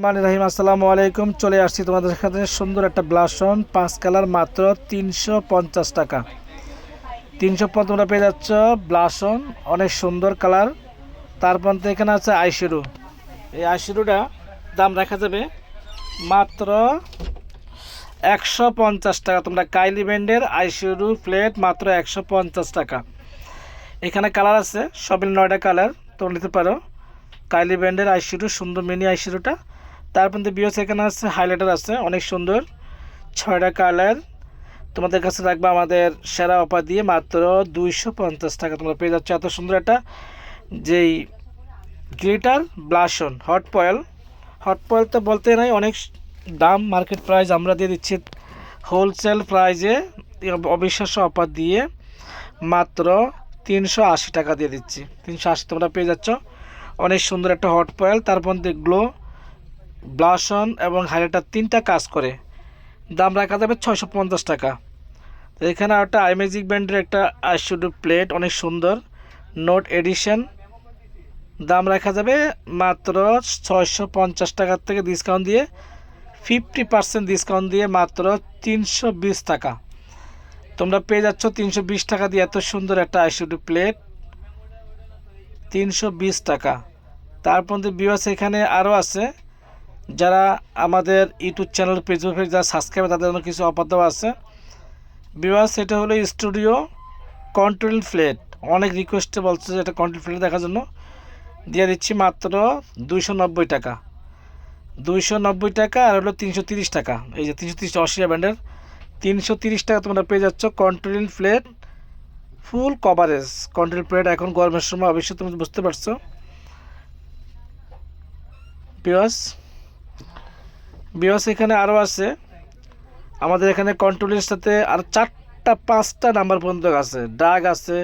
মানে রাহিম, আসসালামু আলাইকুম। চলে আসছি তোমাদের সাথে সুন্দর একটা ব্লাসন, পাঁচ কালার মাত্র তিনশো পঞ্চাশ টাকা। তিনশো তোমরা পেয়ে যাচ্ছ ব্লাসন, অনেক সুন্দর কালার। তারপর এখানে আছে আইশিরু। এই আইশিরুটা দাম রাখা যাবে মাত্র একশো পঞ্চাশ টাকা। তোমরা কাইলি ব্যান্ডের আইশিরু প্লেট মাত্র একশো পঞ্চাশ টাকা। এখানে কালার আছে সবিল নয়টা কালার, তোমরা নিতে পারো। কাইলি ব্র্যান্ডের আইশ্যাডো সুন্দর মিনি আইশ্যাডোটা তারপর বিওস এখানে আছে হাইলাইটার আছে, অনেক সুন্দর। ছয়টা কালার তোমাদের কাছে রাখব আমাদের সেরা অফার দিয়ে মাত্র দুইশো পঞ্চাশ টাকা তোমরা পেয়ে যাচ্ছ। এত সুন্দর একটা যেই গ্লিটার ব্লাশন হট পয়েল হট পয়েল তো বলতে নাই, অনেক দাম মার্কেট প্রাইস আমরা দিয়ে দিচ্ছি হোলসেল প্রাইজে অবিশ্বাস্য অফার দিয়ে মাত্র তিনশো আশি টাকা দিয়ে দিচ্ছি। তিনশো আশি তোমরা পেয়ে যাচ্ছ। অনেক সুন্দর একটা হট পয়েল তারপর গ্লো ব্লাশন এবং হাইলাইটার তিনটা কাজ করে। দাম রাখা যাবে ছয়শো পঞ্চাশ টাকা। তো এখানে একটা আইমেজিক ব্র্যান্ডের একটা আইশুডু প্লেট, অনেক সুন্দর। নোট এডিশন দাম রাখা যাবে মাত্র ছয়শো পঞ্চাশ টাকার থেকে ডিসকাউন্ট দিয়ে ফিফটি পার্সেন্ট ডিসকাউন্ট দিয়ে মাত্র তিনশো বিশ টাকা। তোমরা পেয়ে যাচ্ছ তিনশো বিশ টাকা দিয়ে এত সুন্দর একটা আইশুডু প্লেট। তিনশো বিশ টাকা। তারপর বিওয়াস এখানে আরও আছে। যারা আমাদের ইউটিউব চ্যানেল ফেসবুক পেজ যারা সাবস্ক্রাইব তাদের জন্য কিছু অফার দেওয়া আছে। বিওয়াস সেটা হলো স্টুডিও কন্ট্রোল ফ্লেট অনেক রিকোয়েস্টে বলছে যে এটা কন্ট্রোল ফ্লেট দেখার জন্য। দিয়ে দিচ্ছি মাত্র দুইশো নব্বই টাকা। দুইশো নব্বই টাকা আর হলো তিনশো তিরিশ টাকা। এই যে তিনশো তিরিশ অস্ট্রেলিয়া ব্র্যান্ডের। তিনশো তিরিশ টাকা তোমরা পেয়ে যাচ্ছ control plate full coverage control plate এখন গরমের সময়, অবশ্যই তুমি বুঝতে পারছ। বিওস বিওস এখানে আরও আছে। আমাদের এখানে কন্ট্রোলের সাথে আর চারটা, পাঁচটা নাম্বার পর্যন্ত আছে। ডাগ আছে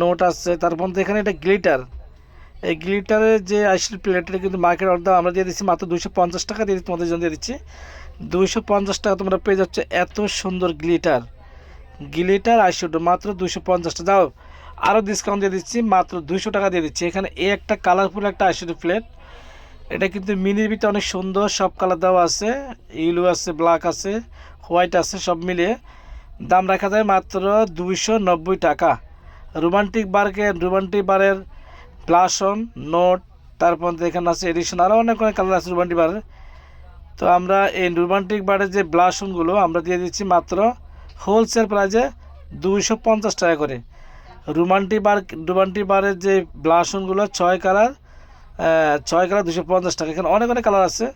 নোট আছে তারপর এখানে এটা গ্লিটার এই গ্লিটারের যে আইসিল প্লেটের কিন্তু মার্কেট অর্ডার আমরা দিয়ে দিচ্ছি মাত্র দুইশো পঞ্চাশ টাকা দিয়ে তোমাদের জন্য দিয়ে দিচ্ছি। দুইশো পঞ্চাশ টাকা তোমরা পেয়ে যাচ্ছে এত সুন্দর গ্লিটার গ্লিটার আইশুডো মাত্র দুশো পঞ্চাশটা যাও আরও ডিসকাউন্ট দিয়ে দিচ্ছি, মাত্র দুশো টাকা দিয়ে দিচ্ছি। এখানে এই একটা কালারফুল একটা আইশুডো প্লেট এটা কিন্তু মিনির ভিতরে অনেক সুন্দর, সব কালার দেওয়া আছে ইউলু আছে ব্ল্যাক আছে হোয়াইট আছে, সব মিলিয়ে দাম রাখা যায় মাত্র দুইশো নব্বই টাকা। রোমান্টিক বারকে রোমান্টিক বারের ব্লাসন নোট তারপর এখানে আছে এডিশন আরও অনেক অনেক কালার আছে রোমান্টিক বারের তো আমরা এই রোমান্টিক বারের যে ব্লাসনগুলো আমরা দিয়ে দিচ্ছি মাত্র হোলসেল প্রাইজে দুইশো পঞ্চাশ টাকা করে। রোমান্টিক বার রোমান্টি বারের যে ব্লাসনগুলো ছয় কালার ছয় কালার, দুশো পঞ্চাশ টাকা। এখানে অনেক অনেক কালার আছে।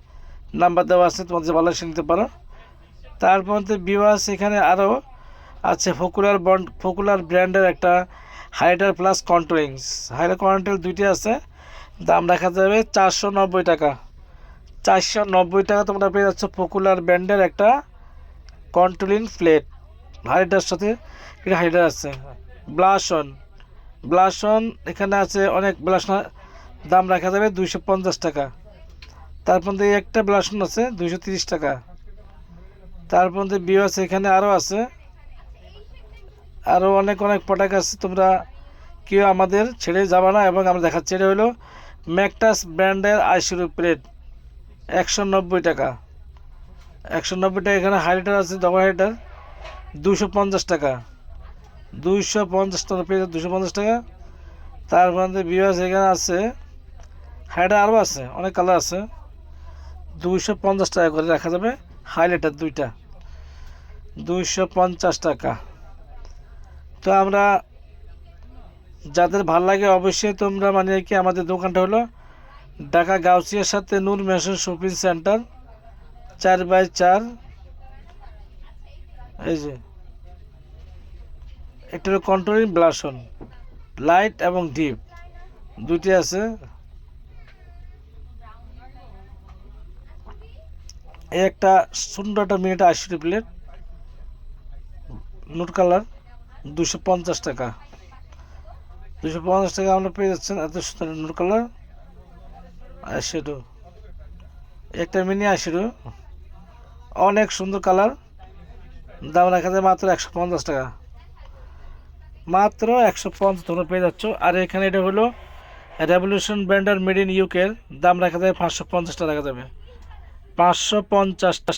নাম্বার দেওয়া আছে তোমাদের ভালো সে নিতে পারো। তারপর বিওয়াস এখানে আরও আছে ফকুলার বন্ড ফকুলার ব্র্যান্ডের একটা হাইটার প্লাস কন্ট্রোলিংস হাইডার কন্ট্রোল দুইটি আছে। দাম রাখা যাবে চারশো নব্বই টাকা। চারশো নব্বই টাকা তোমরা পেয়ে যাচ্ছ পপুলার ব্র্যান্ডের একটা কন্ট্রোলিং প্লেট হাইটার সাথে এটা হাইটার আছে। ব্লাশন ব্লাশন এখানে আছে অনেক ব্লাশন দাম রাখা যাবে দুইশো পঞ্চাশ টাকা। তারপর দিয়ে একটা ব্লাশন আছে, দুইশো তিরিশ টাকা। তারপর দিয়ে বিও আছে, এখানে আরও আছে। আরও অনেক অনেক প্রোডাক্ট আছে, তোমরা কেউ আমাদের ছেড়ে যাবে না, এবং আমরা দেখাচ্ছি। এটা হলো ম্যাকটাস ব্র্যান্ডের আইসুরু প্লেট, একশো নব্বই টাকা। একশো নব্বই টাকা, এখানে হাইলাইটার আছে ডবল হাইলাইটার দুশো পঞ্চাশ টাকা। দুইশো পঞ্চাশ টাকা পেয়ে দুশো পঞ্চাশ টাকা। তার মধ্যে বিওয়াস এখানে আছে হাইলাইটার আরও আছে, অনেক কালার আছে। দুইশো পঞ্চাশ টাকা করে রাখা যাবে, হাইলাইটার দুইটা। দুইশো পঞ্চাশ টাকা। তো আমরা যাদের ভালো লাগে অবশ্যই তোমরা মানে কি আমাদের দোকানটা হলো ঢাকা গাউসিয়ার সাথে নূর মেশন শপিং সেন্টার, চার বাই চার। এই যে, এটা হলো কন্ট্রোলিং ব্লাশন লাইট এবং ডিপ। দুটি আছে। একটা সুন্দর একটা মিনিট আশি প্লেট নোট কালার দুশো পঞ্চাশ টাকা। দুশো পঞ্চাশ টাকা আপনার পেয়ে যাচ্ছেন, এত সুন্দর নোট কালার। আইশ্যাডো একটা মিনি আইশ্যাডো অনেক সুন্দর কালার। দাম রাখা যায় মাত্র একশো পঞ্চাশ টাকা। মাত্র একশো পঞ্চাশ তোমরা পেয়ে যাচ্ছ। আর এখানে এটা হলো রেভলিউশন ব্র্যান্ডের মেড ইন ইউকের দাম রাখা যায় পাঁচশো পঞ্চাশ টাকা রাখা যাবে। পাঁচশো পঞ্চাশটা